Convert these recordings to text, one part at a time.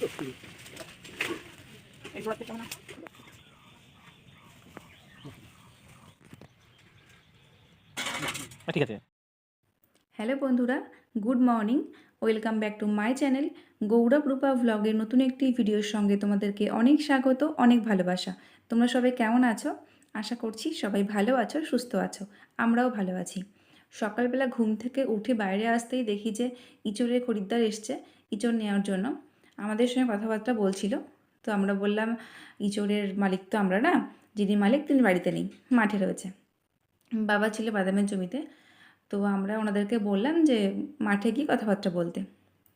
ঠিক আছে। হ্যালো বন্ধুরা, good morning. Welcome back to my channel Gaurav Rupa ভ্লগের নতুন একটি ভিডিওর সঙ্গে তোমাদেরকে অনেক স্বাগত, অনেক ভালোবাসা। তোমরা সবাই কেমন আছো? আশা করছি সবাই ভালো আছো, সুস্থ আছো, আমরাও ভালো আছি। সকালবেলা ঘুম থেকে উঠে বাইরে আসতেই দেখি যে ইঁচড়ের খরিদ্দার এসছে, ইঁচড় নেওয়ার জন্য। আমাদের সঙ্গে কথাবার্তা বলছিল। তো আমরা বললাম, ইঁচড়ের মালিক তো আমরা না, যিনি মালিক তিনি বাড়িতে নেই, মাঠে রয়েছে। বাবা ছিল বাদামের জমিতে। তো আমরা ওনাদেরকে বললাম যে, মাঠে গিয়ে কথাবার্তা বলতে।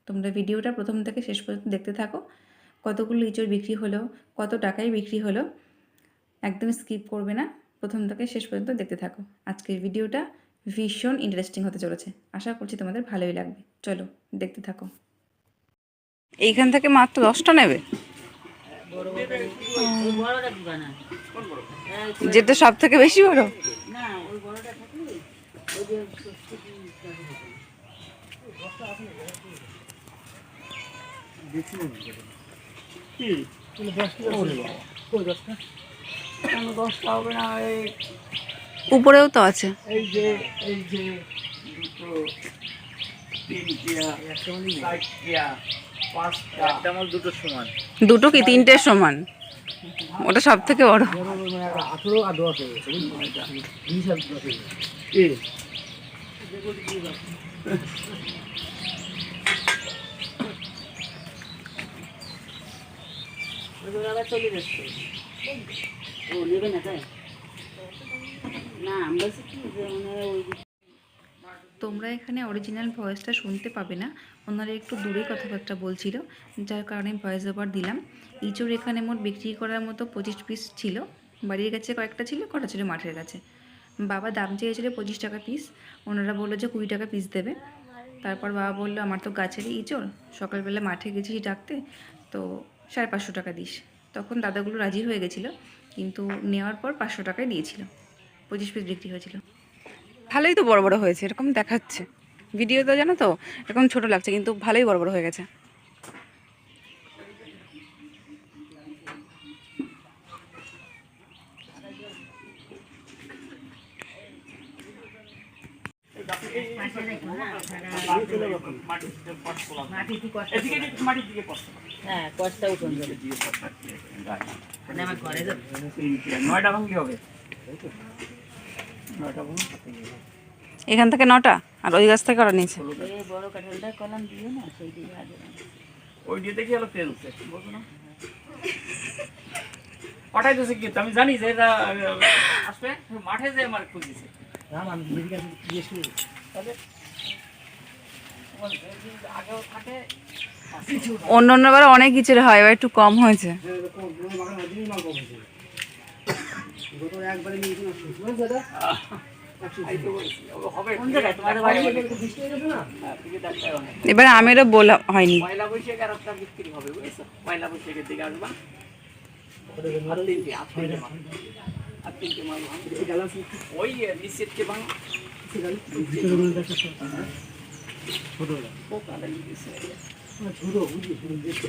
তোমরা ভিডিওটা প্রথম থেকে শেষ পর্যন্ত দেখতে থাকো। কতগুলো ইঁচড় বিক্রি হলো, কত টাকায় বিক্রি হলো একদম স্কিপ করবে না। প্রথম থেকে শেষ পর্যন্ত দেখতে থাকো। আজকের ভিডিওটা ভীষণ ইন্টারেস্টিং হতে চলেছে। আশা করছি তোমাদের ভালোই লাগবে। চলো, দেখতে থাকো। এইখান থেকে মাত্র দশটা নেবে? যেটা সব থেকে বেশি বড়? উপরেও তো আছে। এই যে এই যে দুটো আমার সমান দুটো কি তিনটের সমান? ওটা সব থেকে বড় হয়ে গেছে বিশ আর দশ হয়ে গেছে এ তোমরা এখানে অরিজিনাল ভয়েসটা শুনতে পাবে না। ওনারা একটু দূরে কথাবার্তা বলছিল, যার কারণে ভয়েস ওভার দিলাম। ইঁচড় এখানে মোট বিক্রি করার মতো পঁচিশ পিস ছিল। বাড়ির কাছে কয়েকটা ছিল, কটা ছিল মাঠের কাছে। বাবা দাম চেয়েছিল পঁচিশ টাকা পিস ওনারা বলল যে কুড়ি টাকা পিস দেবে। তারপর বাবা বলল, আমার তো গাছেরই ইঁচড়। সকালবেলা মাঠে গেছিস ডাকতে, তো সাড়ে পাঁচশো টাকা দিস। তখন দাদাগুলো রাজি হয়ে গেছিল, কিন্তু নেওয়ার পর পাঁচশো টাকায় দিয়েছিল। পঁচিশ পিস বিক্রি হয়েছিল। ভালোই তো বড় বড় হয়েছে এরকম দেখাচ্ছে। ভিডিওতে জানো তো এরকম ছোট লাগছে কিন্তু ভালোই বড় বড় হয়ে গেছে। এদিকে একটু মাটির দিকে কষ্ট হ্যাঁ কষ্ট উঠুন যাবে মানে নয়টা ভাঙলি হবে। এখান থেকে নটা? আর ওই গাছ থেকে ওরা নিয়েছে। আমি জানি যে এটা আসবে। মাঠে আমার অন্য অন্যবার অনেক কিছুর হয় এবার একটু কম হয়েছে এই তো বলছি, ও হবে কোন জায়গায় তোমাদের বাড়ি হ্যাঁ, তুমি ডাক্তার অনেক। এবার আমেরও বলা হয়নি। পয়লা বৈশাখে আর একটা বিক্রি হবে বুঝেছ? পয়লা বৈশাখের দিকে আসবা। ওই ভাঙ। গেছে।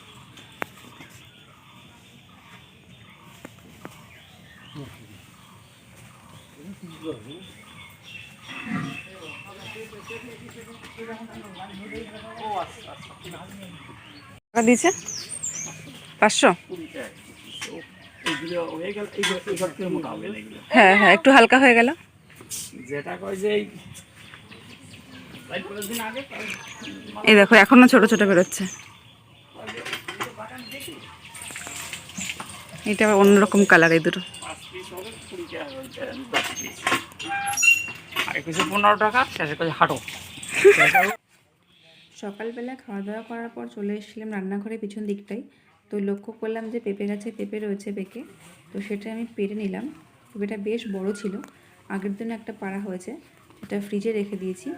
টাকা দিয়েছে? পাঁচশো? হ্যাঁ হ্যাঁ একটু হালকা হয়ে গেল। এই দেখো এখনও ছোট ছোট বেরোচ্ছে। এটা অন্যরকম কালার এই দুটো। সকালবেলা খাওয়া দাওয়া করার পর চলে এসেছিলাম রান্নাঘরের পিছন দিকটাই তো লক্ষ্য করলাম যে পেঁপে গাছে পেঁপে রয়েছে পেকে, তো সেটা আমি পেরে নিলাম। পেঁপেটা বেশ বড় ছিল। আগের দিন একটা পাড়া হয়েছে, সেটা ফ্রিজে রেখে দিয়েছি।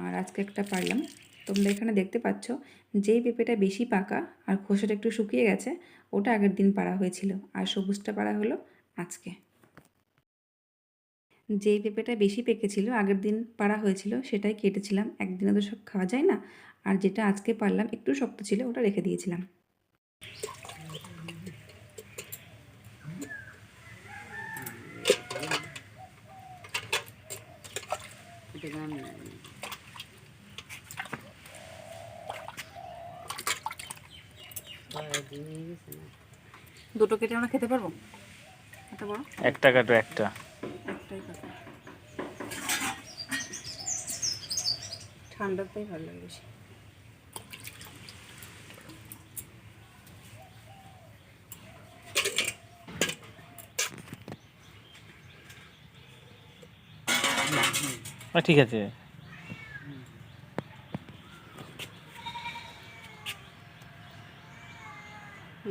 আর আজকে একটা পারলাম তোমরা এখানে দেখতে পাচ্ছ, যেই পেঁপেটা বেশি পাকা আর খোসাটা একটু শুকিয়ে গেছে, ওটা আগের দিন পাড়া হয়েছিল। আর সবুজটা পাড়া হলো আজকে। যেই পেঁপেটা বেশি পেকেছিল, আগের দিন পাড়া হয়েছিল, সেটাই কেটেছিলাম। একদিনে তো সব খাওয়া যায় না। আর যেটা আজকে পারলাম, একটু শক্ত ছিল, ওটা রেখে দিয়েছিলাম। দুটো কেটে আমরা খেতে পারব? একটা কাটো একটা। ঠান্ডাতেই ভালো লাগে বেশি। ঠিক আছে।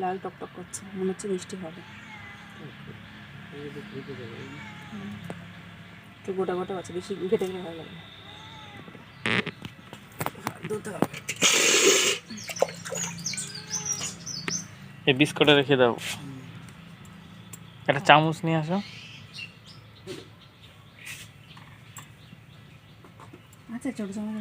লাল টকটক করছে মনে হচ্ছে মিষ্টি হবে। একটু গোটা গোটা আছে বেশি ঘেটে গেলে ভালো লাগে এই বিস্কুটে রেখে দাও। একটা চামচ নিয়ে আসো। আচ্ছা ছোটো চামচ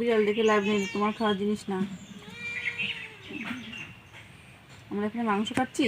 বিড়াল দেখে লাভ নেই তোমার খাওয়ার জিনিস না। আমরা এখানে মাংস খাচ্ছি?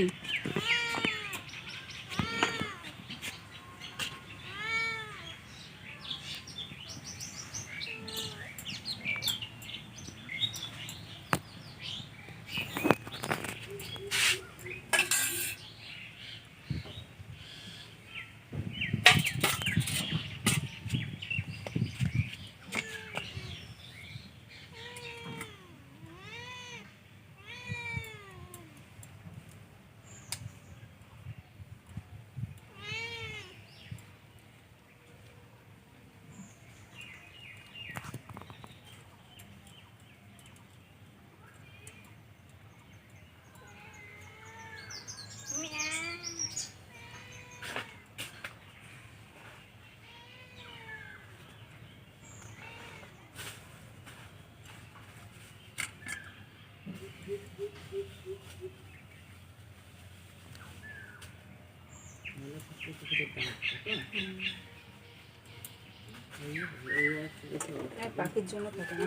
আর পাখির জন্য থাকে না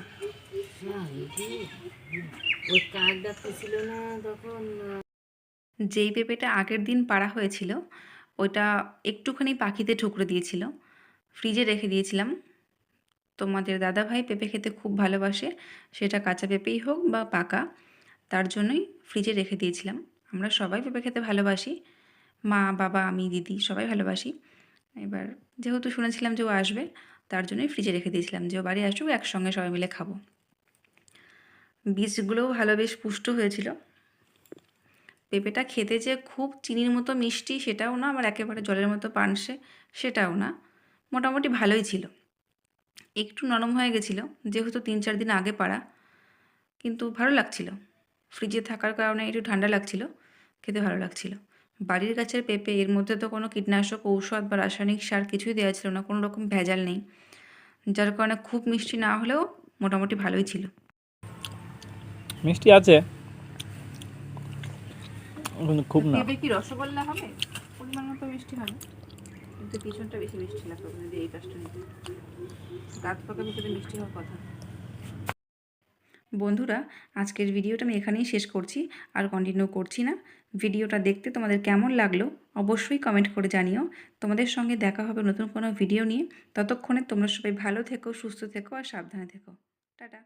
ওই কাক ডাকতেছিল না তখন যেই পেঁপেটা আগের দিন পাড়া হয়েছিল, ওইটা একটুখানি পাখিতে ঠুকরে দিয়েছিল। ফ্রিজে রেখে দিয়েছিলাম। তোমাদের দাদাভাই পেঁপে খেতে খুব ভালোবাসে, সেটা কাঁচা পেঁপেই হোক বা পাকা, তার জন্যই ফ্রিজে রেখে দিয়েছিলাম। আমরা সবাই পেঁপে খেতে ভালোবাসি। মা, বাবা, আমি, দিদি সবাই ভালোবাসি। এবার যেহেতু শুনেছিলাম যে ও আসবে, তার জন্যই ফ্রিজে রেখে দিয়েছিলাম যে ও বাড়ি আসুক, একসঙ্গে সবাই মিলে খাব। বীজগুলোও ভালো, বেশ পুষ্ট হয়েছিল। পেঁপেটা খেতে যে খুব চিনির মতো মিষ্টি সেটাও না, আবার একেবারে জলের মতো পানসে সেটাও না। মোটামুটি ভালোই ছিল। একটু নরম হয়ে গেছিল, যেহেতু তিন চার দিন আগে পাড়া, কিন্তু ভালো লাগছিল। ফ্রিজে থাকার কারণে একটু ঠান্ডা লাগছিল, খেতে ভালো লাগছিল। বাড়ির গাছের পেঁপে, এর মধ্যে তো কোনো কীটনাশক, ঔষধ বা রাসায়নিক সার কিছুই দেওয়া ছিল না, কোনো রকম ভেজাল নেই। যার কারণে খুব মিষ্টি না হলেও মোটামুটি ভালোই ছিল। মিষ্টি আছে? খুব না। কি রসগোল্লা হবে? পরিমাণ মতো মিষ্টি হবে। কিন্তু পিছনটা বেশি মিষ্টি লাগবে এই গাছটা নিতে পাকা পেঁপেতে মিষ্টি হওয়ার কথা। বন্ধুরা, আজকের ভিডিওটা আমি এখানেই শেষ করছি, আর কন্টিনিউ করছি না। ভিডিওটা দেখতে তোমাদের কেমন লাগল অবশ্যই কমেন্ট করে জানিও। তোমাদের সঙ্গে দেখা হবে নতুন কোনো ভিডিও নিয়ে। ততক্ষণে তোমরা সবাই ভালো থেকো, সুস্থ থেকো, আর সাবধানে থেকো। টাটা।